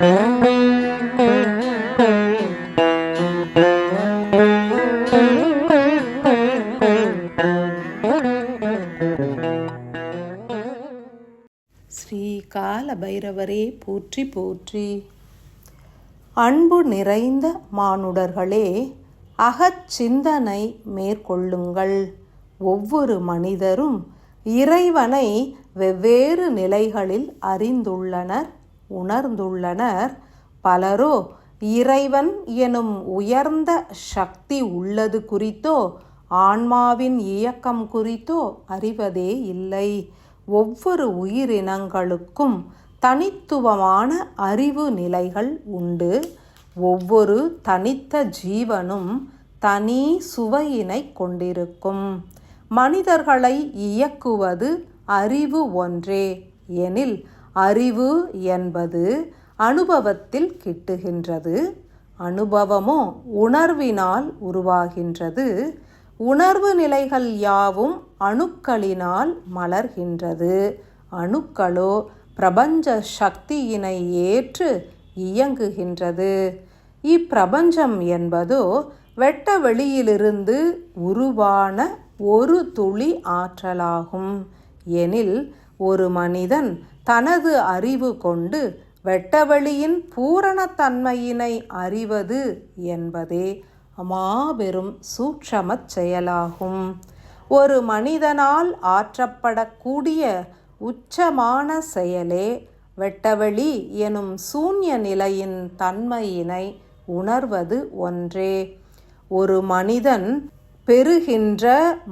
ஸ்ரீகால பைரவரே போற்றி போற்றி. அன்பு நிறைந்த மானுடர்களே அகச்சிந்தனை மேற்கொள்ளுங்கள். ஒவ்வொரு மனிதரும் இறைவனை வெவ்வேறு நிலைகளில் அறிந்துள்ளனர். உணர்ந்துள்ளனர். பலரோ இறைவன் எனும் உயர்ந்த சக்தி உள்ளது குறித்தோ ஆன்மாவின் இயக்கம் குறித்தோ அறிவதே இல்லை. ஒவ்வொரு உயிரினங்களுக்கும் தனித்துவமான அறிவு நிலைகள் உண்டு. ஒவ்வொரு தனித்த ஜீவனும் தனி சுவையினை கொண்டிருக்கும். மனிதர்களை இயக்குவது அறிவு ஒன்றே. எனில் அறிவு என்பது அனுபவத்தில் கிட்டுகின்றது. அனுபவமோ உணர்வினால் உருவாகின்றது. உணர்வு நிலைகள் யாவும் அணுக்களினால் மலர்கின்றது. அணுக்களோ பிரபஞ்ச சக்தியினை ஏற்று இயங்குகின்றது. இப்பிரபஞ்சம் என்பதோ வெட்ட வெளியிலிருந்து உருவான ஒரு துளி ஆற்றலாகும். எனில் ஒரு மனிதன் தனது அறிவு கொண்டு வெட்டவெளியின் பூரணத்தன்மையினை அறிவது என்பதே மாபெரும் சூட்சமச் செயலாகும். ஒரு மனிதனால் ஆற்றப்படக்கூடிய உச்சமான செயலே வெட்டவெளி எனும் சூன்ய நிலையின் தன்மையினை உணர்வது ஒன்றே. ஒரு மனிதன் பெறுகின்ற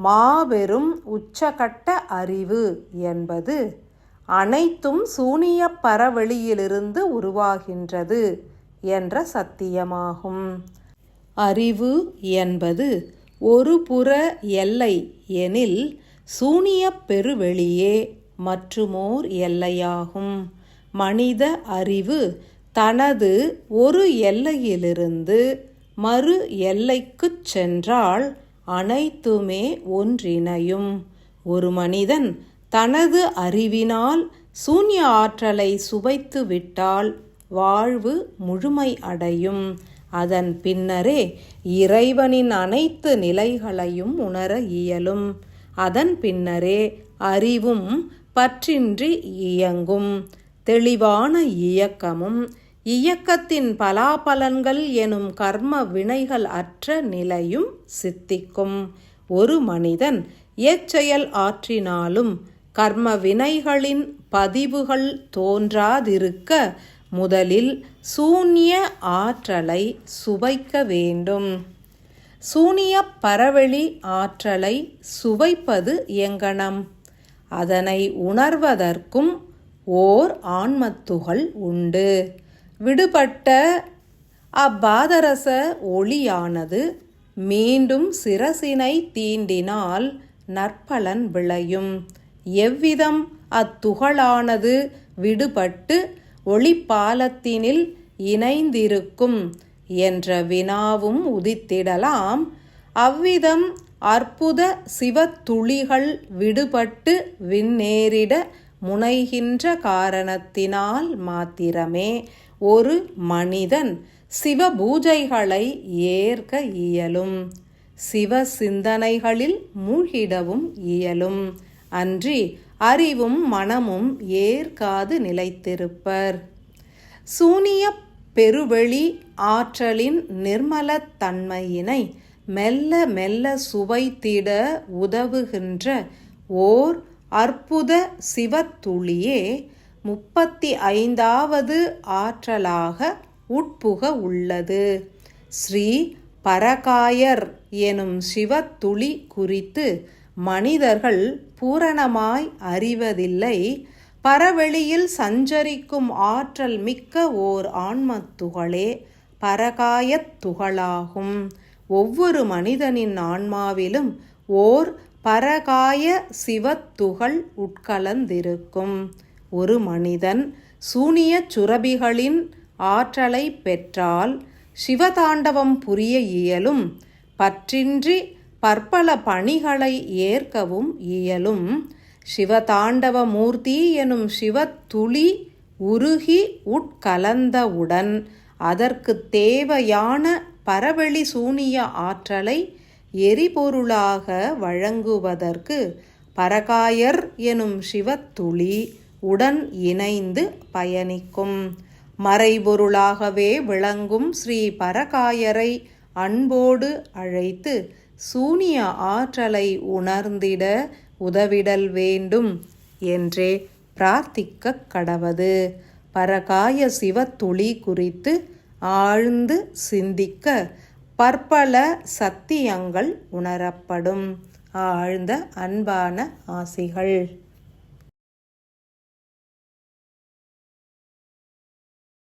மாபெரும் உச்சகட்ட அறிவு என்பது அனைத்தும் சூனிய பரவெளியிலிருந்து உருவாகின்றது என்ற சத்தியமாகும். அறிவு என்பது ஒரு புற எல்லை எனில் சூனிய பெருவெளியே மற்றுமோர் எல்லையாகும். மனித அறிவு தனது ஒரு எல்லையிலிருந்து மறு எல்லைக்குச் சென்றால் அனைத்துமே ஒன்றிணையும். ஒரு மனிதன் தனது அறிவினால் சூன்ய ஆற்றலை சுவைத்து விட்டால் வாழ்வு முழுமை அடையும். அதன் பின்னரே இறைவனின் அனைத்து நிலைகளையும் உணர இயலும். அதன் பின்னரே அறிவும் பற்றின்றி இயங்கும். தெளிவான இயக்கமும் இயக்கத்தின் பலாபலன்கள் எனும் கர்ம வினைகள் அற்ற நிலையும் சித்திக்கும். ஒரு மனிதன் எச்செயல் ஆற்றினாலும் கர்ம வினைகளின் பதிவுகள் தோன்றாதிருக்க முதலில் சூன்ய ஆற்றலை சுவைக்க வேண்டும். சூனிய பரவெளி ஆற்றலை சுவைப்பது எங்கனம்? அதனை உணர்வதற்கும் ஓர் ஆன்மத்துகள் உண்டு. விடுபட்ட அப்பாதரச ஒளியானது மீண்டும் சிரசினை தீண்டினால் நற்பலன் விளையும். எவ்விதம் அத்துகளானது விடுபட்டு ஒளிப்பாலத்தினில் இணைந்திருக்கும் என்ற வினாவும் உதித்திடலாம். அவ்விதம் அற்புத சிவத்துளிகள் விடுபட்டு விண்ணேறிட முனைகின்ற காரணத்தினால் மாத்திரமே ஒரு மனிதன் சிவ பூஜைகளை ஏற்க இயலும். சிவ சிந்தனைகளில் மூழ்கிடவும் இயலும். அன்றி அறிவும் மனமும் ஏற்காது நிலைத்திருப்பர். சூனிய பெருவெளி ஆற்றலின் நிர்மலத்தன்மையினை மெல்ல மெல்ல சுவைத்திட உதவுகின்ற ஓர் அற்புத சிவத்துளியே முப்பத்தி ஐந்தாவது ஆற்றலாக உட்புக உள்ளது. ஸ்ரீ பரகாயர் எனும் சிவத்துளி குறித்து மனிதர்கள் பூரணமாய் அறிவதில்லை. பரவெளியில் சஞ்சரிக்கும் ஆற்றல் மிக்க ஓர் ஆன்மத்துகளே பரகாயத் துகளாகும். ஒவ்வொரு மனிதனின் ஆன்மாவிலும் ஓர் பரகாய சிவத்துகள் உட்கலந்திருக்கும். ஒரு மனிதன் சூனிய சுரபிகளின் ஆற்றலை பெற்றால் சிவதாண்டவம் புரிய இயலும். பற்றின்றி பற்பல பணிகளை ஏற்கவும் இயலும். சிவதாண்டவ மூர்த்தி எனும் சிவத்துளி உருகி உட்கலந்தவுடன் அதற்கு தேவையான பரவெளி சூனிய ஆற்றலை எரிபொருளாக வழங்குவதற்கு பரகாயர் எனும் சிவத்துளி உடன் இணைந்து பயணிக்கும். மறைபொருளாகவே விளங்கும் ஸ்ரீ பரகாயரை அன்போடு அழைத்து சூனிய ஆற்றலை உணர்ந்திட உதவிடல் வேண்டும் என்றே பிரார்த்திக்க கடவது. பரகாய சிவத்துளி குறித்து ஆழ்ந்து சிந்திக்க பற்பல சத்தியங்கள் உணரப்படும். ஆழ்ந்த அன்பான ஆசிகள்.